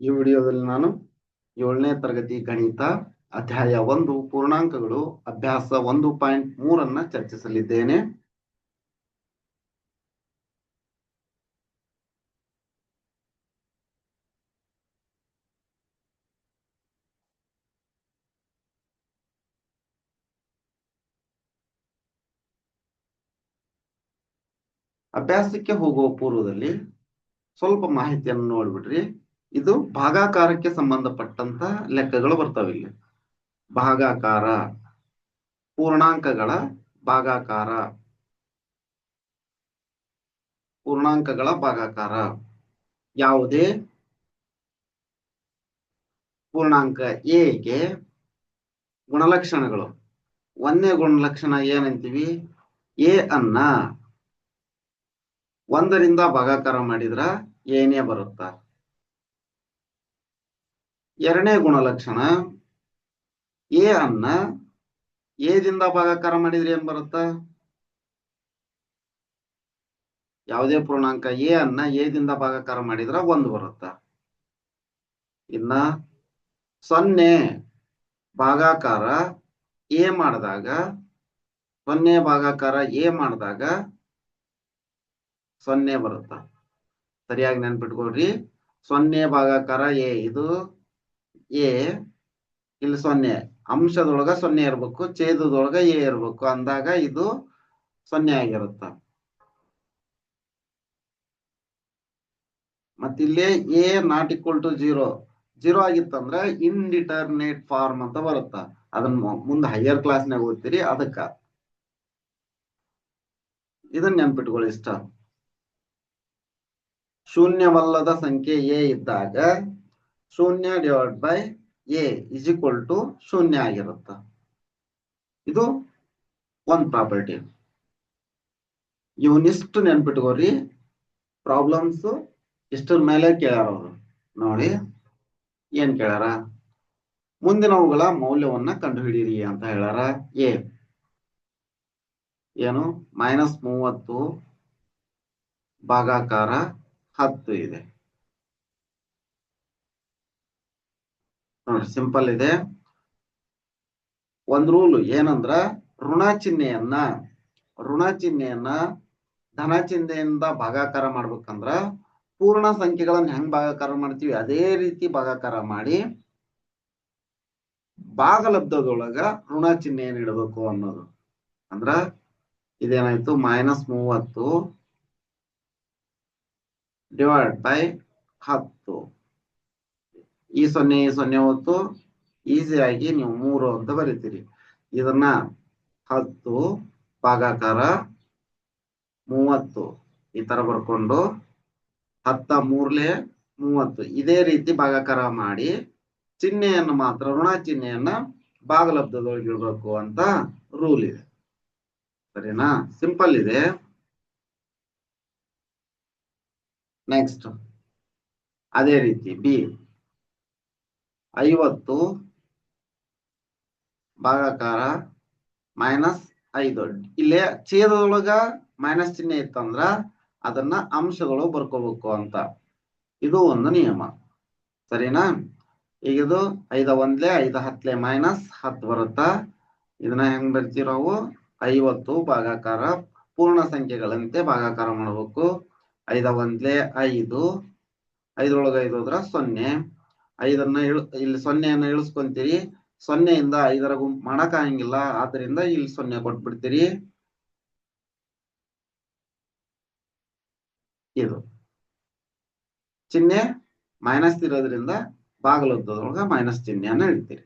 ಈ ವಿಡಿಯೋದಲ್ಲಿ ನಾನು ಏಳನೇ ತರಗತಿ ಗಣಿತ ಅಧ್ಯಾಯ ಒಂದು ಪೂರ್ಣಾಂಕಗಳು ಅಭ್ಯಾಸ ಒಂದು ಪಾಯಿಂಟ್ ಮೂರನ್ನ ಚರ್ಚಿಸಲಿದ್ದೇನೆ. ಅಭ್ಯಾಸಕ್ಕೆ ಹೋಗುವ ಪೂರ್ವದಲ್ಲಿ ಸ್ವಲ್ಪ ಮಾಹಿತಿಯನ್ನು ನೋಡ್ಬಿಡ್ರಿ. ಇದು ಭಾಗಾಕಾರಕ್ಕೆ ಸಂಬಂಧಪಟ್ಟಂತ ಲೆಕ್ಕಗಳು ಬರ್ತಾವ ಇಲ್ಲಿ. ಭಾಗಾಕಾರ, ಪೂರ್ಣಾಂಕಗಳ ಭಾಗಾಕಾರ. ಪೂರ್ಣಾಂಕಗಳ ಭಾಗಾಕಾರ. ಯಾವುದೇ ಪೂರ್ಣಾಂಕ ಎಗೆ ಗುಣಲಕ್ಷಣಗಳು. ಒಂದನೇ ಗುಣಲಕ್ಷಣ ಏನಂತೀವಿ? ಎ ಅನ್ನ ಒಂದರಿಂದ ಭಾಗಾಕಾರ ಮಾಡಿದ್ರ ಏನೇ ಬರುತ್ತ? ಎರಡನೇ ಗುಣಲಕ್ಷಣ, ಎ ಅನ್ನ ಎದಿಂದ ಭಾಗಾಕಾರ ಮಾಡಿದ್ರೆ ಏನ್ ಬರುತ್ತ? ಯಾವುದೇ ಪೂರ್ಣಾಂಕ ಎ ಅನ್ನ ಎದಿಂದ ಭಾಗಾಕಾರ ಮಾಡಿದ್ರ ಒಂದು ಬರುತ್ತ. ಇನ್ನ ಸೊನ್ನೆ ಭಾಗಾಕಾರ ಎ ಮಾಡಿದಾಗ, ಸೊನ್ನೆ ಭಾಗಾಕಾರ ಎ ಮಾಡಿದಾಗ ಸೊನ್ನೆ ಬರುತ್ತ. ಸರಿಯಾಗಿ ನೆನ್ಪಿಟ್ಕೊಳ್ರಿ. ಸೊನ್ನೆ ಭಾಗಾಕಾರ ಎ, ಇದು ಎ ಇಲ್ಲಿ ಸೊನ್ನೆ, ಅಂಶದೊಳಗ ಸೊನ್ನೆ ಇರ್ಬೇಕು, ಛೇದದೊಳಗ ಎ ಇರ್ಬೇಕು, ಅಂದಾಗ ಇದು ಸೊನ್ನೆ ಆಗಿರುತ್ತ. ಮತ್ತಿಲ್ಲಿ A not equal to zero zero ಆಗಿತ್ತಂದ್ರ ಇನ್ಡಿಟರ್ಮಿನೇಟ್ ಫಾರ್ಮ್ ಅಂತ ಬರುತ್ತ. ಅದನ್ನ ಮುಂದೆ ಹೈಯರ್ ಕ್ಲಾಸ್ನಾಗ ಓದ್ತೀರಿ, ಅದಕ್ಕ. ಇದನ್ನ ನೆನ್ಪಿಟ್ಕೊಳ್ಳಿ ಇಷ್ಟ. ಶೂನ್ಯವಲ್ಲದ ಸಂಖ್ಯೆ ಎ ಇದ್ದಾಗ ಶೂನ್ಯ divide by A is equal to ಶೂನ್ಯ ಆಗಿರುತ್ತ. ಇದು ಒಂದ್ ಪ್ರಾಪರ್ಟಿ ಇವನಿಷ್ಟು ನೆನ್ಪಿಟ್ಕೋರಿ ಪ್ರಾಬ್ಲಮ್ಸ್ ಇಷ್ಟರ ಮೇಲೆ ಕೇಳ್ಯಾರ ಅವರು. ನೋಡಿ, ಏನ್ ಕೇಳ್ಯಾರ? ಮುಂದಿನವುಗಳ ಮೌಲ್ಯವನ್ನ ಕಂಡುಹಿಡಿಯಿರಿ ಅಂತ ಹೇಳ್ಯಾರ ಎ. ಏನು? ಮೈನಸ್ ಮೂವತ್ತು ಭಾಗಾಕಾರ ಹತ್ತು ಇದೆ ನೋಡಿ ಸಿಂಪಲ್ ಇದೆ. ಒಂದ್ ರೂಲ್ ಏನಂದ್ರ, ಋಣ ಚಿಹ್ನೆಯನ್ನ ಋಣ ಚಿಹ್ನೆಯನ್ನ ಧನ ಚಿಹ್ನೆಯಿಂದ ಭಾಗಾಕಾರ ಮಾಡ್ಬೇಕಂದ್ರ ಪೂರ್ಣ ಸಂಖ್ಯೆಗಳನ್ನ ಹೆಂಗ್ ಭಾಗಾಕಾರ ಮಾಡ್ತೀವಿ? ಅದೇ ರೀತಿ ಭಾಗಾಕಾರ ಮಾಡಿ ಭಾಗಲಬ್ಧದೊಳಗ ಋಣ ಚಿಹ್ನೆಯನ್ನು ಇಡಬೇಕು ಅನ್ನೋದು. ಅಂದ್ರ ಇದೇನಾಯ್ತು? ಮೈನಸ್ ಮೂವತ್ತು ಡಿವೈಡ್ ಬೈ ಹತ್ತು. ಈ ಸೊನ್ನೆ ಈ ಸೊನ್ನೆ ಹೊತ್ತು ಈಸಿಯಾಗಿ ನೀವು ಮೂರು ಅಂತ ಬರೀತೀರಿ. ಇದನ್ನ ಹತ್ತು ಭಾಗಾಕಾರ ಮೂವತ್ತು ಈ ತರ ಬರ್ಕೊಂಡು ಹತ್ತ ಮೂರ್ಲೆ ಮೂವತ್ತು ಇದೇ ರೀತಿ ಭಾಗಾಕಾರ ಮಾಡಿ ಚಿಹ್ನೆಯನ್ನು ಮಾತ್ರ, ಋಣ ಚಿಹ್ನೆಯನ್ನ ಭಾಗಲಬ್ಧದೊಳಗೆ ಇಡಬೇಕು ಅಂತ ರೂಲ್ ಇದೆ. ಸರಿನಾ? ಸಿಂಪಲ್ ಇದೆ. ನೆಕ್ಸ್ಟ್ ಅದೇ ರೀತಿ ಬಿ ಐವತ್ತು ಭಾಗಾಕಾರ ಮೈನಸ್ ಐದು. ಇಲ್ಲೇ ಛೇದದೊಳಗ ಮೈನಸ್ ಚಿಹ್ನೆ ಇತ್ತಂದ್ರ ಅದನ್ನ ಅಂಶಗಳು ಬರ್ಕೋಬೇಕು ಅಂತ. ಇದು ಒಂದು ನಿಯಮ. ಸರಿನಾ? ಈಗ ಇದು ಐದ ಒಂದ್ಲೆ ಐದ ಹತ್ಲೆ ಮೈನಸ್ ಹತ್ತು ಬರುತ್ತಾ? ಇದನ್ನ ಹೆಂಗ್ ಬರ್ತಿರೋವು ಐವತ್ತು ಭಾಗಾಕಾರ ಪೂರ್ಣ ಸಂಖ್ಯೆಗಳಂತೆ ಭಾಗಾಕಾರ ಮಾಡಬೇಕು. ಐದ ಒಂದ್ಲೆ ಐದು. ಐದರೊಳಗ ಐದು ಹೋದ್ರ ಸೊನ್ನೆ. ಐದನ್ನ ಇಳ್, ಇಲ್ಲಿ ಸೊನ್ನೆಯನ್ನ ಇಳಿಸ್ಕೊಂತೀರಿ. ಸೊನ್ನೆಯಿಂದ ಐದರ ಗುಂಪು ಮಾಡಕ್ ಆಗಂಗಿಲ್ಲ ಆದ್ರಿಂದ ಇಲ್ಲಿ ಸೊನ್ನೆ ಕೊಟ್ಬಿಡ್ತೀರಿ. ಇದು ಚಿಹ್ನೆ ಮೈನಸ್ ಇರೋದ್ರಿಂದ ಬಾಗಲದ್ದೊಳಗ ಮೈನಸ್ ಚಿಹ್ನೆಯನ್ನ ಇಡ್ತೀರಿ.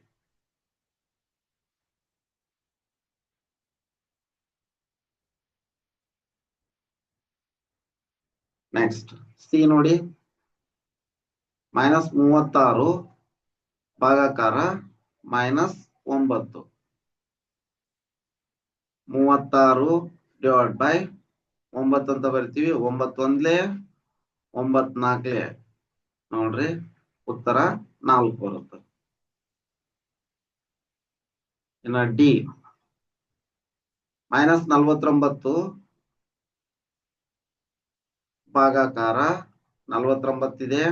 ನೆಕ್ಸ್ಟ್ ಸಿ ನೋಡಿ. ಮೈನಸ್ ಮೂವತ್ತಾರು ಭಾಗಕಾರ ಮೈನಸ್ ಒಂಬತ್ತು. ಮೂವತ್ತಾರು ಡಿವೈಡ್ ಬೈ ಒಂಬತ್ತು ಅಂತ ಬರಿತೀವಿ. ಒಂಬತ್ತು ಒಂದ್ಲೆ ಒಂಬತ್ ನಾಲ್ಕಲೆ ನೋಡ್ರಿ, ಉತ್ತರ ನಾಲ್ಕು ಬರುತ್ತೆ. ಇನ್ನ ಡಿ. ಮೈನಸ್ ನಲ್ವತ್ತೊಂಬತ್ತು ಭಾಗಾಕಾರ ನಲ್ವತ್ತೊಂಬತ್ತಿದೆ.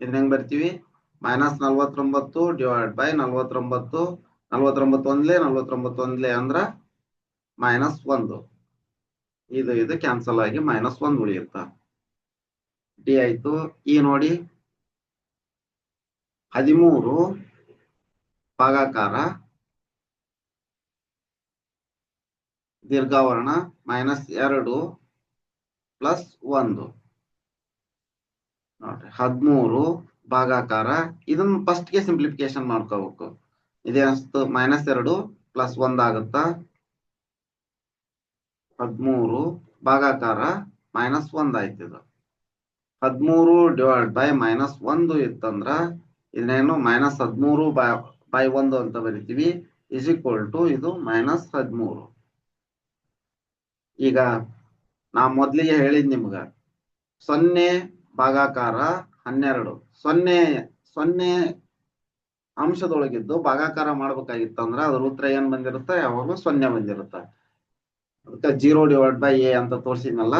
ಇದನ್ನ ಹೆಂಗ್ ಬರ್ತೀವಿ? ಮೈನಸ್ ನಲ್ವತ್ತೊಂಬತ್ತು ಡಿವೈಡ್ ಬೈ ನಲ್ವತ್ತೊಂಬತ್ತು ನಲ್ವತ್ತೊಂಬತ್ತು ಒಂದ್ಲೆ ನಲ್ವತ್ತೊಂಬತ್ತು ಒಂದ್ಲೆ ಅಂದ್ರ ಮೈನಸ್ ಒಂದು. ಇದು ಇದು ಕ್ಯಾನ್ಸಲ್ ಆಗಿ ಮೈನಸ್ ಒಂದ್ ಉಳಿಯುತ್ತ? ಡಿ ಆಯ್ತು. ಈ ನೋಡಿ. ಹದಿಮೂರು ಭಾಗಾಕಾರ. ದೀರ್ಘಾವರಣ ಮೈನಸ್ ಎರಡು ಪ್ಲಸ್ ಒಂದು. ನೋಡ್ರಿ, ಹದಿಮೂರು ಭಾಗಾಕಾರ, ಇದನ್ನ ಫಸ್ಟ್ಗೆ ಸಿಂಪ್ಲಿಫಿಕೇಶನ್ ಮಾಡ್ಕೋಬೇಕು ಇದೇ ಅನ್ಸ್ತು ಮೈನಸ್ ಎರಡು ಪ್ಲಸ್ ಒಂದ್ ಆಗುತ್ತಾ? ಹದಿಮೂರು ಭಾಗಾಕಾರ ಮೈನಸ್ ಒಂದ್ ಇದು. ಹದಿಮೂರು ಡಿವೈಡ್ ಬೈ ಮೈನಸ್ ಒಂದು ಇತ್ತಂದ್ರ, ಇದನ್ನೇನು ಮೈನಸ್ ಹದಿಮೂರು ಬೈ ಬೈ ಒಂದು ಅಂತ ಬರಿತೀವಿ. ಇಸ್ ಈಕ್ವಲ್ ಟು ಇದು ಮೈನಸ್ ಹದಿಮೂರು. ಈಗ ನಾ ಮೊದ್ಲಿಗೆ ಹೇಳಿದ್ ನಿಮ್ಗ, ಸೊನ್ನೆ ಭಾಗಾಕಾರ ಹನ್ನೆರಡು. ಸೊನ್ನೆ ಸೊನ್ನೆ ಅಂಶದೊಳಗಿದ್ದು ಭಾಗಾಕಾರ ಮಾಡ್ಬೇಕಾಗಿತ್ತು ಅಂದ್ರೆ ಅದ್ರ ಉತ್ತರ ಏನ್ ಬಂದಿರುತ್ತೆ? ಯಾವಾಗಲೂ ಸೊನ್ನೆ ಬಂದಿರುತ್ತೆ. ಅದಕ್ಕೆ ಜೀರೋ ಡಿವೈಡ್ ಬೈ ಎ ಅಂತ ತೋರಿಸಿದ್ನಲ್ಲ,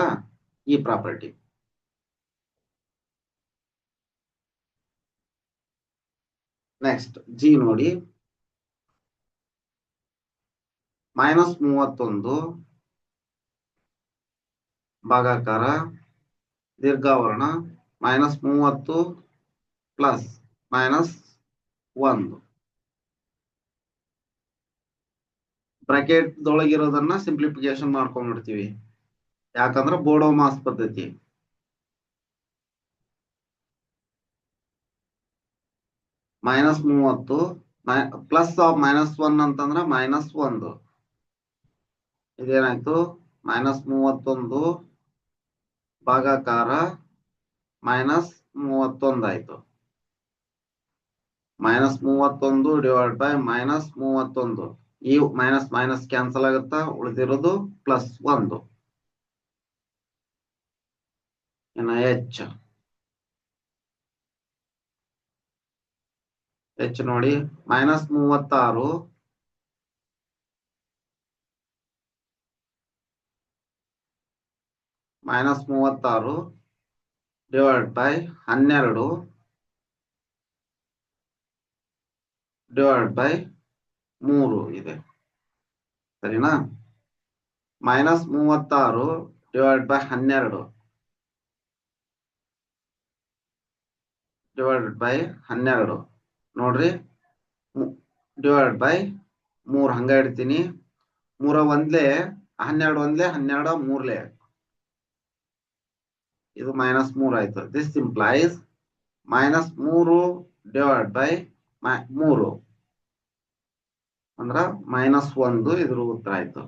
ಈ ಪ್ರಾಪರ್ಟಿ. ನೆಕ್ಸ್ಟ್, ಜಿ ನೋಡಿ. ಮೈನಸ್ ಮೂವತ್ತೊಂದು ಭಾಗಾಕಾರ ದೀರ್ಘಾವರಣ ಮೈನಸ್ ಮೂವತ್ತು ಪ್ಲಸ್ ಮೈನಸ್ ಒಂದು. ಬ್ರಾಕೆಟ್ ದೊಳಗಿರೋದನ್ನ ಸಿಂಪ್ಲಿಫಿಕೇಶನ್ ಮಾಡ್ಕೊಂಡ್ಬಿಡ್ತೀವಿ. ಯಾಕಂದ್ರೆ ಬೋಡೋ ಮಾಸ್ ಪದ್ಧತಿ ಮೈನಸ್ ಮೂವತ್ತು ಪ್ಲಸ್ ಆಫ್ ಮೈನಸ್ ಒನ್ ಅಂತಂದ್ರೆ ಮೈನಸ್ ಒಂದು. ಇದೇನಾಯ್ತು? ಮೈನಸ್ ಮೂವತ್ತೊಂದು ಭಾಗಾಕಾರ ಮೈನಸ್ ಮೂವತ್ತೊಂದಾಯ್ತು ಮೈನಸ್ ಮೂವತ್ತೊಂದು ಡಿವೈಡ್ ಬೈ ಮೈನಸ್ ಮೂವತ್ತೊಂದು. ಈ ಮೈನಸ್ ಮೈನಸ್ ಕ್ಯಾನ್ಸಲ್ ಆಗುತ್ತಾ? ಉಳಿದಿರೋದು ಪ್ಲಸ್ ಒಂದು. ಇನ್ನ ಎಚ್ ಎಚ್ ನೋಡಿ ಮೈನಸ್ ಮೂವತ್ತಾರು. ಮೈನಸ್ ಮೂವತ್ತಾರು ಡಿವೈಡ್ ಬೈ ಹನ್ನೆರಡು ಡಿವೈಡ್ ಬೈ ಮೂರು ಇದೆ. ಸರಿನಾ? ಮೈನಸ್ ಮೂವತ್ತಾರು ಡಿವೈಡ್ ಬೈ ಹನ್ನೆರಡು ಡಿವೈಡ್ ಬೈ ಹನ್ನೆರಡು. ನೋಡ್ರಿ. ಡಿವೈಡ್ ಬೈ ಮೂರು. ಹಂಗ ಇಡ್ತೀನಿ. ಮೂರ ಒಂದ್ಲೆ, ಹನ್ನೆರಡು ಒಂದ್ಲೆ, ಹನ್ನೆರಡು ಮೂರ್ಲೆ. ಇದು ಮೈನಸ್ ಮೂರ್ ಆಯ್ತು. ದಿಸ್ ಇಂಪ್ಲೈಸ್ ಮೈನಸ್ ಮೂರು ಡಿವೈಡ್ ಬೈ ಮೂರು. ಅಂದ್ರ ಮೈನಸ್ ಒಂದು ಇದ್ರ ಉತ್ತರ ಆಯ್ತು.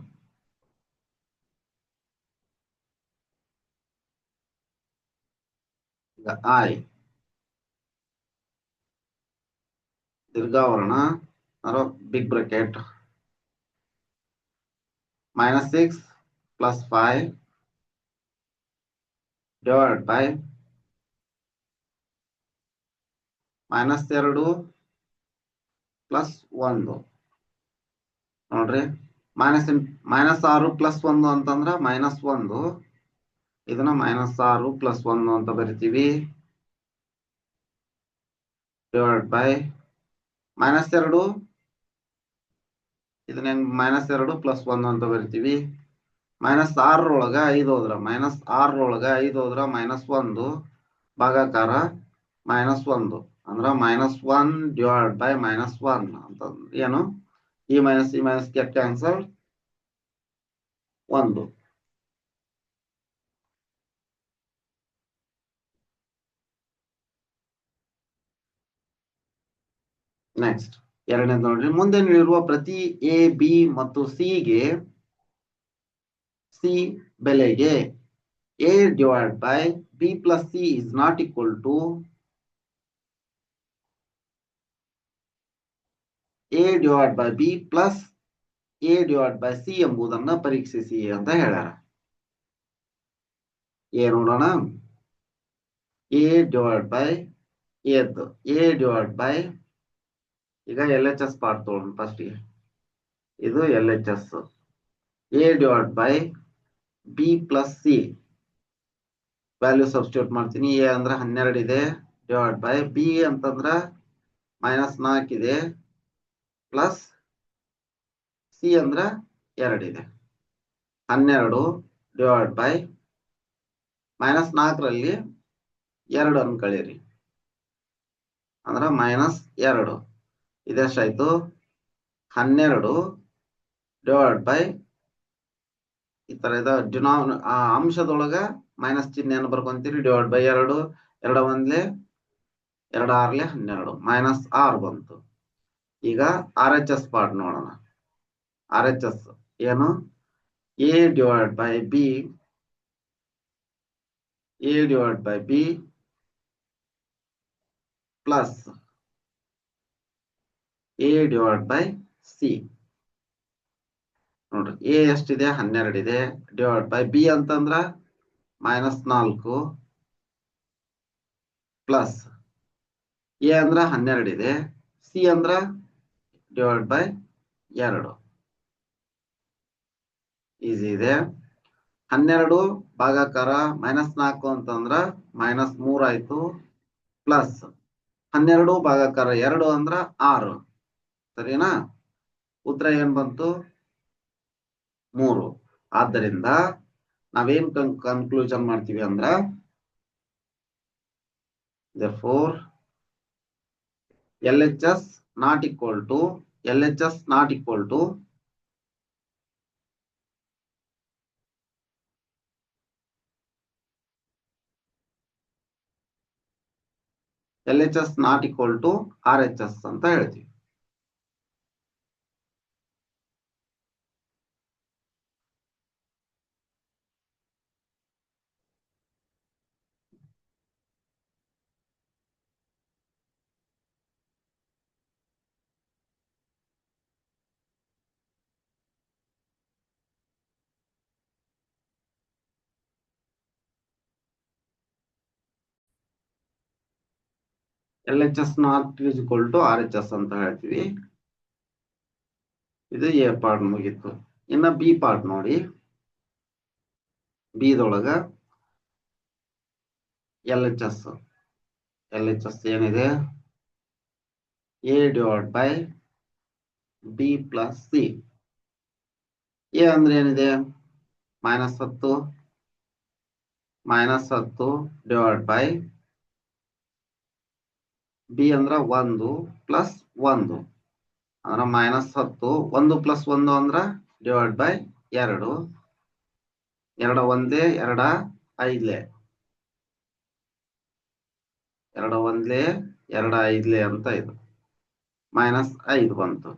I ದೀರ್ಘಾವರಣ big big bracket. Minus 6 plus 5 divided by minus 2 plus 1 ನೋಡ್ರಿ ಮೈನಸ್ ಮೈನಸ್ ಆರು ಪ್ಲಸ್ ಒಂದು ಅಂತಂದ್ರ ಮೈನಸ್ ಒಂದು ಇದನ್ನ ಮೈನಸ್ ಆರು ಪ್ಲಸ್ ಒಂದು ಅಂತ ಬರಿತೀವಿ. ಡಿವೈಡ್ ಬೈ ಮೈನಸ್ ಎರಡು ಇದನ್ನ ಮೈನಸ್ ಎರಡು ಪ್ಲಸ್ ಒಂದು ಅಂತ ಬರಿತೀವಿ? ಮೈನಸ್ ಆರರೊಳಗ ಐದು ಹೋದ್ರ ಮೈನಸ್ ಆರರೊಳಗ ಐದು ಹೋದ್ರ ಮೈನಸ್ ಒಂದು ಭಾಗಾಕಾರ ಮೈನಸ್ ಒಂದು, ಅಂದ್ರ minus one divide by minus one ಅಂತ ಏನು? ಈ ಮೈನಸ್ ಈ ಮೈನಸ್ ಗೆಟ್ ಕ್ಯಾನ್ಸಲ್ ಒಂದು. ನೆಕ್ಸ್ಟ್ ಎರಡನೇದು ನೋಡ್ರಿ, ಮುಂದೆ ನೀಡಿರುವ ಪ್ರತಿ ಎ ಬಿ ಮತ್ತು ಸಿ ಗೆ ಸಿ ಬೆಲೆಗೆ A divide by B plus C is not equal to A divide by B plus A divide by C ಎಂಬುದನ್ನ ಪರೀಕ್ಷಿಸಿ ಅಂತ ಹೇಳ್ಯಾರ. ಎ ನೋಡೋಣ. ಎ ಡಿವೈಡ್ ಬೈ ಎದ್ದು ಎ ಡಿವೈಡ್ ಬೈ ಈಗ ಎಲ್ ಎಚ್ ಎಸ್ ಪಾರ್ಟ್ ತಗೊಳ್ಳೋಣ first ಇದು L H S A divide by B plus C value substitute ಮಾಡ್ತೀನಿ. ಎ ಅಂದ್ರೆ ಹನ್ನೆರಡು ಇದೆ. ಡಿವೈಡ್ ಬೈ ಬಿ ಅಂತಂದ್ರೆ ಮೈನಸ್ ನಾಲ್ಕಿದೆ ಪ್ಲಸ್ ಸಿ ಅಂದ್ರ ಎರಡಿದೆ ಹನ್ನೆರಡು ಡಿವೈಡ್ ಬೈ ಮೈನಸ್ ನಾಲ್ಕರಲ್ಲಿ ಎರಡು ಅನ್ಕಳೀರಿ ಅಂದ್ರೆ ಮೈನಸ್ ಎರಡು. ಇದೆಷ್ಟಾಯ್ತು? ಹನ್ನೆರಡು ಡಿವೈಡ್ ಬೈ ಈ ತರ ಇದ ಡಿನಾಮಿನ ಆ ಅಂಶದೊಳಗ ಮೈನಸ್ ಚಿಹ್ನೆಯನ್ನು ಬರ್ಕೊಂತೀರಿ? ಡಿವೈಡ್ ಬೈ ಎರಡು ಎರಡು ಒಂದ್ಲೆ, ಎರಡು ಆರ್ಲೆ ಹನ್ನೆರಡು. ಮೈನಸ್ ಆರ್ ಬಂತು. ಈಗ ಆರ್ ಎಚ್ ಎಸ್ ಪಾರ್ಟ್ ನೋಡೋಣ. ಆರ್ ಎಚ್ ಎಸ್ ಏನು? A divide by B A divide by B plus A divide by C ನೋಡ್ರಿ. ಎ ಎಷ್ಟಿದೆ? ಹನ್ನೆರಡು ಇದೆ. ಡಿವೈಡ್ ಬೈ ಬಿ ಅಂತಂದ್ರ ಮೈನಸ್ ನಾಲ್ಕು ಪ್ಲಸ್ ಎ ಅಂದ್ರ ಹನ್ನೆರಡು ಇದೆ. ಸಿ ಅಂದ್ರ ಡಿವೈಡ್ ಬೈ ಎರಡು. ಈಸಿ ಇದೆ. ಹನ್ನೆರಡು ಭಾಗಾಕಾರ ಮೈನಸ್ ನಾಲ್ಕು ಅಂತಂದ್ರ ಮೈನಸ್ ಮೂರ್ ಆಯ್ತು. ಪ್ಲಸ್ ಹನ್ನೆರಡು ಭಾಗಾಕಾರ ಎರಡು ಅಂದ್ರ ಆರು. ಸರಿನಾ? ಉತ್ತರ ಏನ್ ಬಂತು? ಮೂರು. ಆದ್ದರಿಂದ ನಾವೇನ್ ಕನ್ಕ್ಲೂಷನ್ ಮಾಡ್ತೀವಿ ಅಂದ್ರ for L H S not equal to L H S not equal to L H S not equal to R H S ಅಂತ ಹೇಳ್ತೀವಿ. L H S not is equal to R H S ಅಂತ ಹೇಳ್ತೀವಿ. ಇದು A part ಮುಗೀತು. ಇನ್ನ B part ನೋಡಿ. B ದೊಳಗ L H S L H S ಏನಿದೆ? A divide by B plus C A ಅಂದ್ರೆ ಏನಿದೆ? ಮೈನಸ್ ಹತ್ತು. ಮೈನಸ್ ಹತ್ತು ಡಿವೈಡ್ ಬೈ ಬಿ ಅಂದ್ರ ಒಂದು ಪ್ಲಸ್ ಒಂದು. ಅಂದ್ರ ಮೈನಸ್ ಹತ್ತು. ಒಂದು ಪ್ಲಸ್ ಒಂದು ಅಂದ್ರ ಡಿವೈಡ್ ಬೈ ಎರಡು. ಎರಡ ಒಂದೇ, ಎರಡ ಐದ್ಲೆ. ಎರಡ ಒಂದ್ಲೆ, ಎರಡ ಐದ್ಲೆ ಅಂತ ಇದು. ಮೈನಸ್ ಐದು ಬಂತು.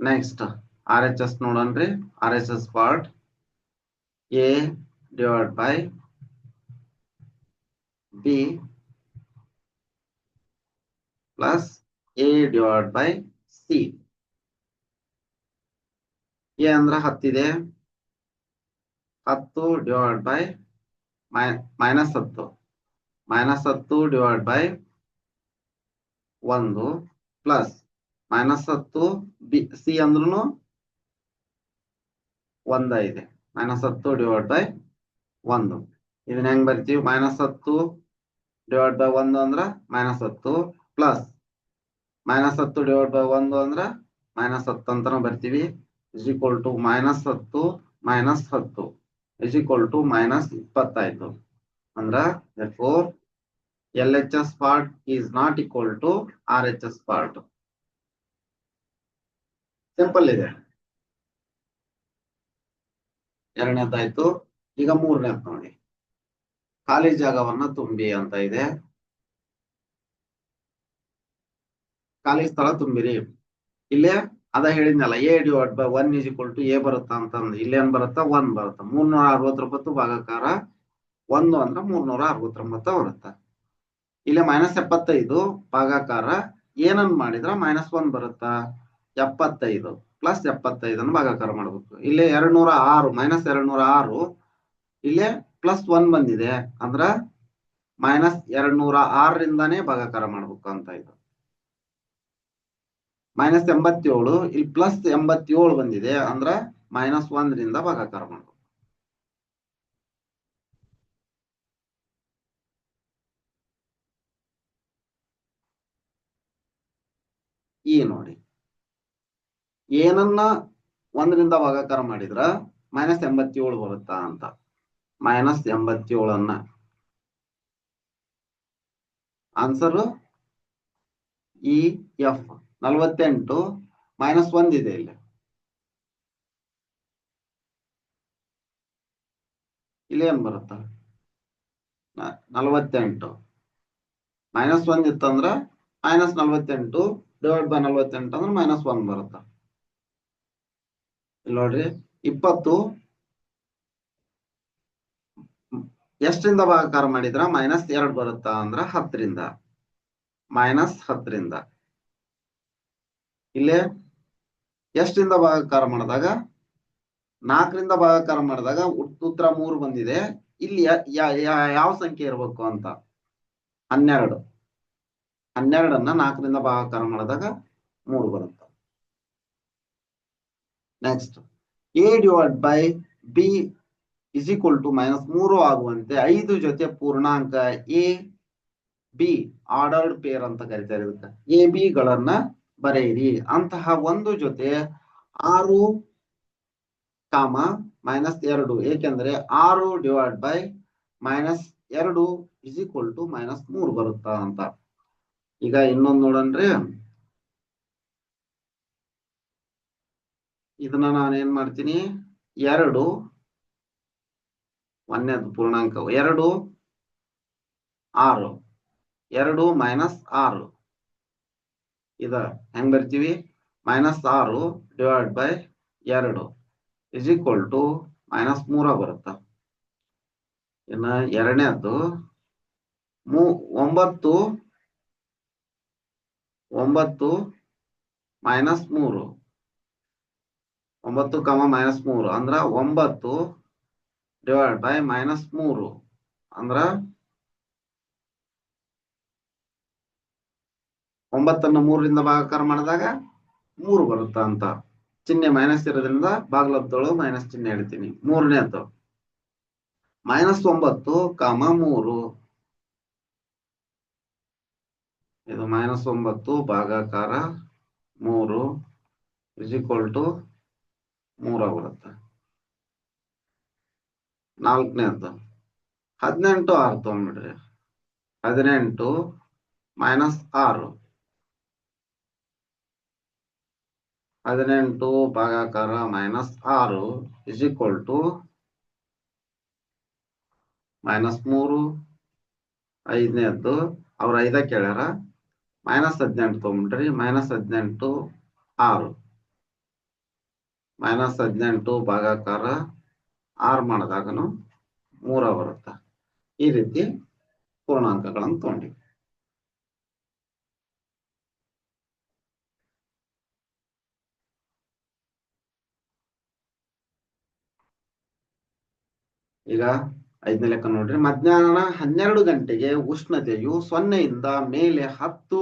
Next R H S ನೋಡನ್ರಿ R H S part A divide by B plus A divide by C A ಅಂದ್ರ ಹತ್ತಿದೆ ಹತ್ತು ಡಿವೈಡ್ ಬೈ ಮೈನಸ್ ಹತ್ತು. ಮೈನಸ್ ಹತ್ತು ಡಿವೈಡ್ ಬೈ ಒಂದು ಪ್ಲಸ್ ಮೈನಸ್ ಹತ್ತು ಬಿ ಸಿ ಅಂದ್ರೂ ಒಂದ ಇದೆ. ಮೈನಸ್ ಹತ್ತು ಡಿವೈಡ್ ಬೈ ಒಂದು. ಇದನ್ನ ಹೆಂಗ್ ಬರ್ತೀವಿ? ಮೈನಸ್ ಹತ್ತು ಡಿವೈಡ್ ಬೈ ಒಂದು ಅಂದ್ರ ಮೈನಸ್ ಹತ್ತು. ಪ್ಲಸ್ ಮೈನಸ್ ಹತ್ತು ಡಿವೈಡ್ ಬೈ ಒಂದು ಅಂದ್ರ ಮೈನಸ್ ಹತ್ತು ಅಂತಾನು ಬರ್ತೀವಿ. ಇಸ್ ಈಕ್ವಲ್ ಟು ಮೈನಸ್ ಹತ್ತು ಮೈನಸ್ ಹತ್ತು. ಇಸ್ ಈಕ್ವಲ್ ಟು ಮೈನಸ್ ಇಪ್ಪತ್ತಾಯ್ತು ಅಂದ್ರ for L H S part is not equal to R H S part simple ಇದೆ. ಎರಡನೇದಾಯ್ತು. ಈಗ ಮೂರನೇದ್ ನೋಡಿ. ಖಾಲಿ ಜಾಗವನ್ನ ತುಂಬಿ ಅಂತ ಇದೆ. ಖಾಲಿ ಸ್ಥಳ ತುಂಬಿರಿ. ಇಲ್ಲೇ ಅದ ಹೇಳಿದ್ನಲ್ಲ A divide by one is equal to A ಬರುತ್ತಾ ಅಂತಂದ್. ಇಲ್ಲೇನ್ ಬರುತ್ತಾ? ಒನ್ ಬರುತ್ತಾ. ಮೂರ್ನೂರ ಅರವತ್ತೊಂಬತ್ತು ಭಾಗಾಕಾರ ಒಂದು ಅಂದ್ರೆ ಮೂರ್ನೂರ ಅರವತ್ತೊಂಬತ್ತು ಬರುತ್ತ. ಇಲ್ಲೇ ಮೈನಸ್ ಎಪ್ಪತ್ತೈದು ಭಾಗಾಕಾರ ಏನನ್ ಮಾಡಿದ್ರ ಮೈನಸ್ ಒನ್ ಬರುತ್ತಾ? ಎಪ್ಪತ್ತೈದು ಪ್ಲಸ್ ಎಪ್ಪತ್ತೈದನ್ನು ಭಾಗಾಕಾರ ಮಾಡ್ಬೇಕು. ಇಲ್ಲೇ ಎರಡ್ ನೂರ ಆರು ಮೈನಸ್ ಎರಡ್ ನೂರ ಆರು ಇಲ್ಲೇ ಪ್ಲಸ್ ಒನ್ ಬಂದಿದೆ. ಅಂದ್ರ ಮೈನಸ್ ಎರಡ್ ನೂರ ಆರರಿಂದಾನೇ ಭಾಗಾಕಾರ ಮಾಡ್ಬೇಕು ಅಂತ ಇದು. ಮೈನಸ್ ಎಂಬತ್ತೇಳು, ಇಲ್ಲಿ ಪ್ಲಸ್ ಎಂಬತ್ತೇಳು ಬಂದಿದೆ, ಅಂದ್ರ ಮೈನಸ್ ಒಂದರಿಂದ ಭಾಗಾಕಾರ ಮಾಡ್ಬೇಕು. ಈ ನೋಡಿ. ಏನನ್ನ ಒಂದರಿಂದ ಭಾಗಾಕಾರ ಮಾಡಿದ್ರ ಮೈನಸ್ ಎಂಬತ್ತೇಳು ಬರುತ್ತಾ ಅಂತ. ಮೈನಸ್ ಎಂಬತ್ತೇಳನ್ನ. ಆನ್ಸರ್ ಇ ಎಫ್ ನಲವತ್ತೆಂಟು ಮೈನಸ್ ಒಂದಿದೆ ಇಲ್ಲಿ. ಇಲ್ಲಿ ಏನ್ ಬರುತ್ತ? ನಲ್ವತ್ತೆಂಟು. ಮೈನಸ್ ಒಂದ್ ಇತ್ತಂದ್ರ ಮೈನಸ್ ನಲ್ವತ್ತೆಂಟು ಡಿವೈಡ್ ಬೈ ನಲ್ವತ್ತೆಂಟು ಅಂದ್ರೆ ಮೈನಸ್ ಒನ್ ಬರುತ್ತ? ಇಲ್ಲಿ ನೋಡ್ರಿ, ಇಪ್ಪತ್ತು ಎಷ್ಟರಿಂದ ಭಾಗಾಕಾರ ಮಾಡಿದ್ರ? ಮೈನಸ್ ಎರಡ್ ಬರುತ್ತಾ ಅಂದ್ರ ಹತ್ತರಿಂದ. ಮೈನಸ್ ಹತ್ತರಿಂದ. ಇಲ್ಲೇ ಎಷ್ಟರಿಂದ ಭಾಗಾಕಾರ ಮಾಡಿದಾಗ? ನಾಲ್ಕರಿಂದ ಭಾಗಾಕಾರ ಮಾಡಿದಾಗ ಉತ್- ಉತ್ತರ ಮೂರು ಬಂದಿದೆ. ಇಲ್ಲಿ ಯಾವ ಸಂಖ್ಯೆ ಇರಬೇಕು ಅಂತ? ಹನ್ನೆರಡು. ಹನ್ನೆರಡನ್ನ ನಾಲ್ಕರಿಂದ ಭಾಗಾಕಾರ ಮಾಡಿದಾಗ ಮೂರು ಬರುತ್ತೆ. Next A divide by B is equal to minus ಮೂರು ಆಗುವಂತೆ ಐದು ಜೊತೆ ಪೂರ್ಣಾಂಕ ಎ ಬಿ ಆರ್ಡರ್ಡ್ ಪೇರ್ ಅಂತ ಕರಿತಾರೆ ಇದಕ್ಕೆ ಎ ಬಿ ಗಳನ್ನ ಬರೆಯಿರಿ. ಅಂತಹ ಒಂದು ಜೊತೆ ಆರು ಕಾಮ ಮೈನಸ್ ಎರಡು, ಏಕೆಂದ್ರೆ ಆರು ಡಿವೈಡ್ ಬೈ ಮೈನಸ್ ಎರಡು ಇಸ್ ಈಕ್ವಲ್ ಟು ಮೈನಸ್ ಮೂರು ಬರುತ್ತಾ ಅಂತ. ಈಗ ಇನ್ನೊಂದು ನೋಡನ್ರಿ. ಇದನ್ನ ನಾನು ಏನ್ ಮಾಡ್ತೀನಿ? ಎರಡು, ಒಂದನೇದು ಪೂರ್ಣಾಂಕ ಎರಡು, ಆರು. ಎರಡು ಮೈನಸ್ ಆರು. ಇದ ಹೆಂಗ್ ಬರ್ತೀವಿ? ಮೈನಸ್ ಆರು ಡಿವೈಡ್ ಬೈ ಎರಡು ಇಸ್ ಈಕ್ವಲ್ ಟು ಮೈನಸ್ ಮೂರ ಬರುತ್ತ. ಇನ್ನ ಎರಡನೇದ್ದು ಮೂ, ಒಂಬತ್ತು ಒಂಬತ್ತು ಮೈನಸ್ ಮೂರು. ಒಂಬತ್ತು ಕಮ ಮೈನಸ್ ಮೂರು ಅಂದ್ರ ಒಂಬತ್ತು ಡಿವೈಡ್ ಬೈ ಮೈನಸ್ ಮೂರು ಅಂದ್ರ ಒಂಬತ್ತನ್ನು ಮೂರರಿಂದ ಭಾಗಾಕಾರ ಮಾಡಿದಾಗ ಮೂರು ಬರುತ್ತಾ ಅಂತ. ಚಿಹ್ನೆ ಮೈನಸ್ ಇರೋದ್ರಿಂದ ಬಾಗ್ಲಬ್ದೊಳಗೆ ಮೈನಸ್ ಚಿಹ್ನೆ ಇಡ್ತೀನಿ ಮೂರನೇದ್ದು ಮೈನಸ್ ಒಂಬತ್ತು, ಕಾಮ ಮೂರು. ಇದು ಮೈನಸ್ ಒಂಬತ್ತು, ಭಾಗಾಕಾರ ಮೂರು ಇಸ್ ಈಕ್ವಲ್ ಟು ಮೂರ ಬರುತ್ತೆ ನಾಲ್ಕನೇದ್ದು ಹದಿನೆಂಟು ಆರು ತಗೊಂಡ್ಬಿಡ್ರಿ. ಹದಿನೆಂಟು ಮೈನಸ್ ಆರು. ಹದಿನೆಂಟು ಭಾಗಾಕಾರ ಮೈನಸ್ ಆರು ಇಸ್ ಈಕ್ವಲ್ ಟು ಮೈನಸ್ ಮೂರು. ಐದನೇದ್ದು, ಅವ್ರ ಐದ ಕೇಳ್ಯಾರ? ಮೈನಸ್ ಹದಿನೆಂಟು ತಗೊಂಡ್ಬಿಟ್ರಿ ಮೈನಸ್ ಹದಿನೆಂಟು ಆರು. ಮೈನಸ್ ಹದಿನೆಂಟು ಭಾಗಾಕಾರ ಆರು ಮಾಡಿದಾಗನು ಮೂರ ಬರುತ್ತೆ? ಈ ರೀತಿ ಪೂರ್ಣಾಂಕಗಳನ್ನು ತಗೊಂಡಿವಿ. ಈಗ ಐದನೇ ಲೆಕ್ಕ ನೋಡ್ರಿ. ಮಧ್ಯಾಹ್ನ ಹನ್ನೆರಡು ಗಂಟೆಗೆ ಉಷ್ಣತೆಯು ಸೊನ್ನೆಯಿಂದ ಮೇಲೆ ಹತ್ತು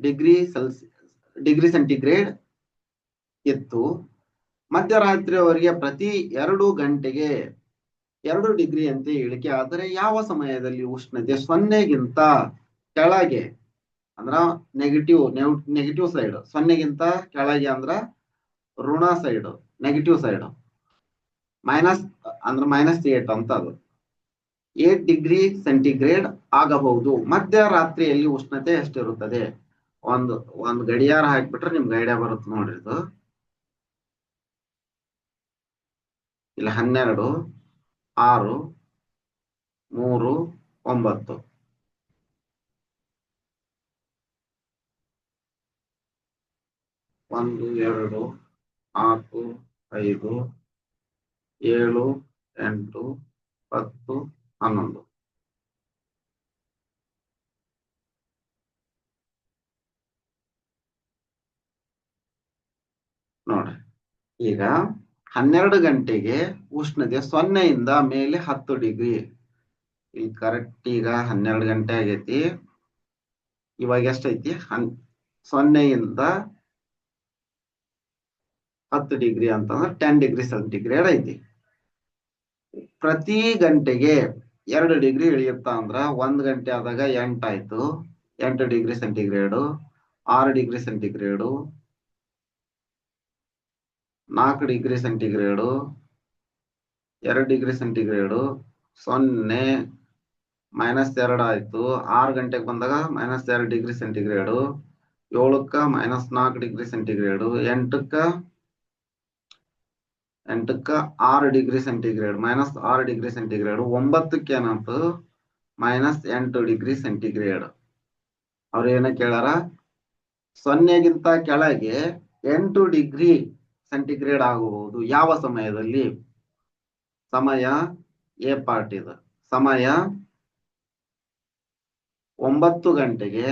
ಡಿಗ್ರಿ ಸೆಲ್ಸಿ, ಡಿಗ್ರಿ ಸೆಂಟಿಗ್ರೇಡ್ ಇತ್ತು. ಮಧ್ಯರಾತ್ರಿಯವರೆಗೆ ಪ್ರತಿ ಎರಡು ಗಂಟೆಗೆ ಎರಡು ಡಿಗ್ರಿ ಅಂತ ಇಳಿಕೆ ಆದರೆ ಯಾವ ಸಮಯದಲ್ಲಿ ಉಷ್ಣತೆ ಸೊನ್ನೆಗಿಂತ ಕೆಳಗೆ ಅಂದ್ರ ನೆಗೆಟಿವ್ ನೆಗೆಟಿವ್ ಸೈಡ್ ಸೊನ್ನೆಗಿಂತ ಕೆಳಗೆ ಅಂದ್ರ ಋಣ ಸೈಡ್ ನೆಗೆಟಿವ್ ಸೈಡ್ ಮೈನಸ್, ಅಂದ್ರೆ ಮೈನಸ್ ಏಟ್ ಅಂತ ಅದು. ಏಟ್ ಡಿಗ್ರಿ ಸೆಂಟಿಗ್ರೇಡ್ ಆಗಬಹುದು. ಮಧ್ಯರಾತ್ರಿಯಲ್ಲಿ ಉಷ್ಣತೆ ಎಷ್ಟಿರುತ್ತದೆ? ಒಂದು ಒಂದು ಗಡಿಯಾರ ಹಾಕ್ಬಿಟ್ರೆ ನಿಮ್ಗೆ ಐಡಿಯಾ ಬರುತ್ತೆ ನೋಡ್ರಿ ಇದು. ಇಲ್ಲಿ, ಹನ್ನೆರಡು, ಆರು, ಮೂರು, ಒಂಬತ್ತು. ಒಂದು, ಎರಡು, ನಾಲ್ಕು, ಐದು ಏಳು, ಎಂಟು, ಹತ್ತು, ಹನ್ನೊಂದು. ನೋಡ್ರಿ. ಈಗ ಹನ್ನೆರಡು ಗಂಟೆಗೆ ಉಷ್ಣತೆ ಸೊನ್ನೆಯಿಂದ ಮೇಲೆ ಹತ್ತು ಡಿಗ್ರಿ. ಇಲ್ಲಿ ಕರೆಕ್ಟ್ ಈಗ ಹನ್ನೆರಡು ಗಂಟೆ ಆಗೈತಿ. ಇವಾಗ ಎಷ್ಟೈತಿ? ಹನ್, ಸೊನ್ನೆಯಿಂದ ಹತ್ತು ಡಿಗ್ರಿ ಅಂತಂದ್ರೆ ಟೆನ್ ಡಿಗ್ರಿ ಸೆಂಟಿಗ್ರೇಡ್ ಐತಿ. ಪ್ರತಿ ಗಂಟೆಗೆ ಎರಡು ಡಿಗ್ರಿ ಇಳಿಯುತ್ತಾ ಅಂದ್ರ ಒಂದ್ ಗಂಟೆ ಆದಾಗ ಎಂಟಾಯ್ತು ಎಂಟು ಡಿಗ್ರಿ ಸೆಂಟಿಗ್ರೇಡು ಆರು ಡಿಗ್ರಿ ಸೆಂಟಿಗ್ರೇಡು ನಾಲ್ಕು ಡಿಗ್ರಿ ಸೆಂಟಿಗ್ರೇಡು ಎರಡು ಡಿಗ್ರಿ ಸೆಂಟಿಗ್ರೇಡು ಸೊನ್ನೆ ಮೈನಸ್ ಎರಡು ಆಯ್ತು. ಆರು ಗಂಟೆಗೆ ಬಂದಾಗ ಮೈನಸ್ ಎರಡು ಡಿಗ್ರಿ ಸೆಂಟಿಗ್ರೇಡು ಏಳಕ್ಕ ಮೈನಸ್ ನಾಲ್ಕು ಡಿಗ್ರಿ ಸೆಂಟಿಗ್ರೇಡು ಎಂಟಕ್ಕ ಎಂಟಕ್ಕ ಆರು ಡಿಗ್ರಿ ಸೆಂಟಿಗ್ರೇಡ್ ಮೈನಸ್ ಆರು ಡಿಗ್ರಿ ಸೆಂಟಿಗ್ರೇಡ್ ಒಂಬತ್ತಕ್ಕೆ ಏನಂತು ಮೈನಸ್ ಎಂಟು ಡಿಗ್ರಿ ಸೆಂಟಿಗ್ರೇಡ್. ಅವ್ರು ಏನ ಕೇಳಾರ ಸೊನ್ನೆಗಿಂತ ಕೆಳಗೆ ಎಂಟು ಡಿಗ್ರಿ ಸೆಂಟಿಗ್ರೇಡ್ ಆಗಬಹುದು. ಯಾವ ಸಮಯದಲ್ಲಿ? ಸಮಯ ಎ ಪಾರ್ಟ್ ಇದು. ಸಮಯ ಒಂಬತ್ತು ಗಂಟೆಗೆ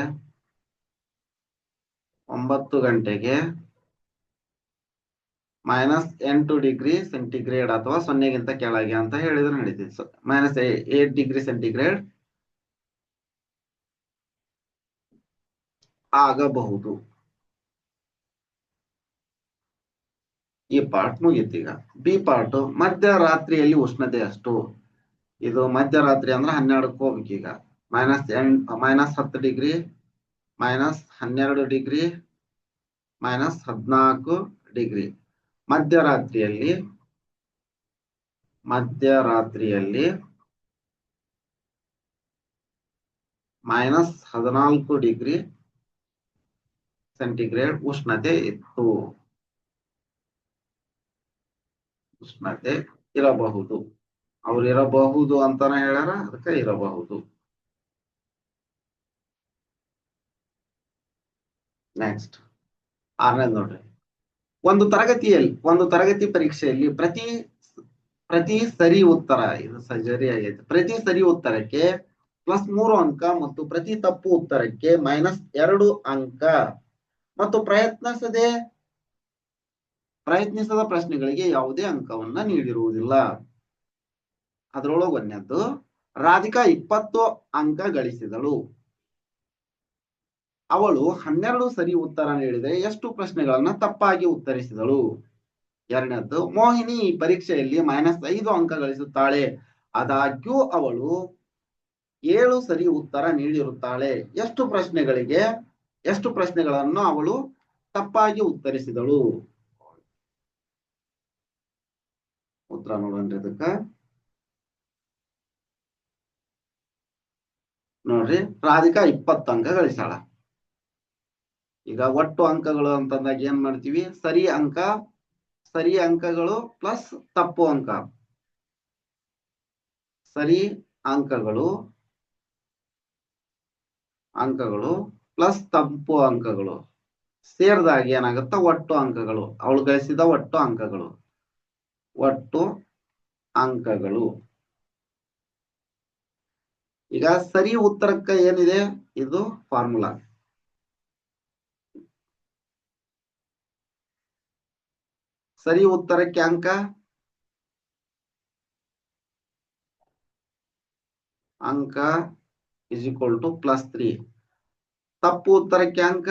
ಒಂಬತ್ತು ಗಂಟೆಗೆ ಮೈನಸ್ ಎಂಟು ಡಿಗ್ರಿ ಸೆಂಟಿಗ್ರೇಡ್ ಅಥವಾ ಸೊನ್ನೆಗಿಂತ ಕೆಳಗೆ ಅಂತ ಹೇಳಿದ್ರೆ ನಡೀತದೆ. ಮೈನಸ್ ಏಟ್ ಡಿಗ್ರಿ ಸೆಂಟಿಗ್ರೇಡ್ ಆಗಬಹುದು. ಈ ಪಾರ್ಟ್ ಮುಗೀತೀಗ ಬಿ ಪಾರ್ಟ್ ಮಧ್ಯರಾತ್ರಿಯಲ್ಲಿ ಉಷ್ಣತೆ ಅಷ್ಟು. ಇದು ಮಧ್ಯರಾತ್ರಿ ಅಂದ್ರೆ ಹನ್ನೆರಡಕ್ಕೆ ಹೋಗ್ಬೇಕೀಗ ಮೈನಸ್ ಎಂಟ್ ಮೈನಸ್ ಹತ್ತು ಡಿಗ್ರಿ ಮೈನಸ್ ಹನ್ನೆರಡು ಡಿಗ್ರಿ ಮೈನಸ್ ಹದಿನಾಲ್ಕು ಡಿಗ್ರಿ ಮಧ್ಯರಾತ್ರಿಯಲ್ಲಿ ಮಧ್ಯರಾತ್ರಿಯಲ್ಲಿ ಮೈನಸ್ ಹದಿನಾಲ್ಕು ಡಿಗ್ರಿ ಸೆಂಟಿಗ್ರೇಡ್ ಉಷ್ಣತೆ ಇತ್ತು. ಉಷ್ಣತೆ ಇರಬಹುದು. ಅವ್ರು ಇರಬಹುದು ಅಂತಾನೆ ಹೇಳ್ಯಾರ, ಅದಕ್ಕೆ ಇರಬಹುದು. ನೆಕ್ಸ್ಟ್ ಆರನೇದು ನೋಡ್ರಿ. ಒಂದು ತರಗತಿಯಲ್ಲಿ, ಒಂದು ತರಗತಿ ಪರೀಕ್ಷೆಯಲ್ಲಿ ಪ್ರತಿ ಪ್ರತಿ ಸರಿ ಉತ್ತರ, ಇದು ಸರಿ ಆಗೈತೆ. ಪ್ರತಿ ಸರಿ ಉತ್ತರಕ್ಕೆ ಪ್ಲಸ್ ಮೂರು ಅಂಕ ಮತ್ತು ಪ್ರತಿ ತಪ್ಪು ಉತ್ತರಕ್ಕೆ ಮೈನಸ್ ಎರಡು ಅಂಕ. ಮತ್ತು ಪ್ರಯತ್ನಿಸದೆ, ಪ್ರಯತ್ನಿಸದ ಪ್ರಶ್ನೆಗಳಿಗೆ ಯಾವುದೇ ಅಂಕವನ್ನ ನೀಡಿರುವುದಿಲ್ಲ. ಅದರೊಳಗೆ ಒಂದನೇದ್ದು ರಾಧಿಕಾ ಇಪ್ಪತ್ತು ಅಂಕ ಗಳಿಸಿದಳು. ಅವಳು ಹನ್ನೆರಡು ಸರಿ ಉತ್ತರ ನೀಡಿದರೆ ಎಷ್ಟು ಪ್ರಶ್ನೆಗಳನ್ನ ತಪ್ಪಾಗಿ ಉತ್ತರಿಸಿದಳು? ಎರಡನೇದ್ದು, ಮೋಹಿನಿ ಪರೀಕ್ಷೆಯಲ್ಲಿ ಮೈನಸ್ ಐದು ಅಂಕ ಗಳಿಸುತ್ತಾಳೆ. ಆದಾಗ್ಯೂ ಅವಳು ಏಳು ಸರಿ ಉತ್ತರ ನೀಡಿರುತ್ತಾಳೆ. ಎಷ್ಟು ಪ್ರಶ್ನೆಗಳಿಗೆ, ಎಷ್ಟು ಪ್ರಶ್ನೆಗಳನ್ನು ಅವಳು ತಪ್ಪಾಗಿ ಉತ್ತರಿಸಿದಳು? ಉತ್ತರ ನೋಡೋಣ್ರಿ ಅದಕ್ಕ ನೋಡ್ರಿ, ರಾಧಿಕಾ ಇಪ್ಪತ್ತು ಅಂಕ ಗಳಿಸಾಳ. ಈಗ ಒಟ್ಟು ಅಂಕಗಳು ಅಂತಂದಾಗ ಏನ್ ಮಾಡ್ತೀವಿ? ಸರಿ ಅಂಕ, ಸರಿ ಅಂಕಗಳು ಪ್ಲಸ್ ತಪ್ಪು ಅಂಕ. ಸರಿ ಅಂಕಗಳು ಅಂಕಗಳು ಪ್ಲಸ್ ತಪ್ಪು ಅಂಕಗಳು. ಸೇರಿದಾಗ ಏನಾಗುತ್ತ? ಒಟ್ಟು ಅಂಕಗಳು. ಅವಳು ಗಳಿಸಿದ ಒಟ್ಟು ಅಂಕಗಳು. ಒಟ್ಟು ಅಂಕಗಳು. ಈಗ ಸರಿ ಉತ್ತರಕ್ಕ ಏನಿದೆ? ಇದು ಫಾರ್ಮುಲಾ ಸರಿ ಉತ್ತರಕ್ಕೆ ಅಂಕ ಅಂಕ is equal to plus three ತಪ್ಪು ಉತ್ತರಕ್ಕೆ ಅಂಕ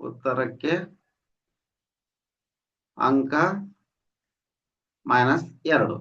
ಉತ್ತರಕ್ಕೆ ಅಂಕ ಮೈನಸ್ ಎರಡು.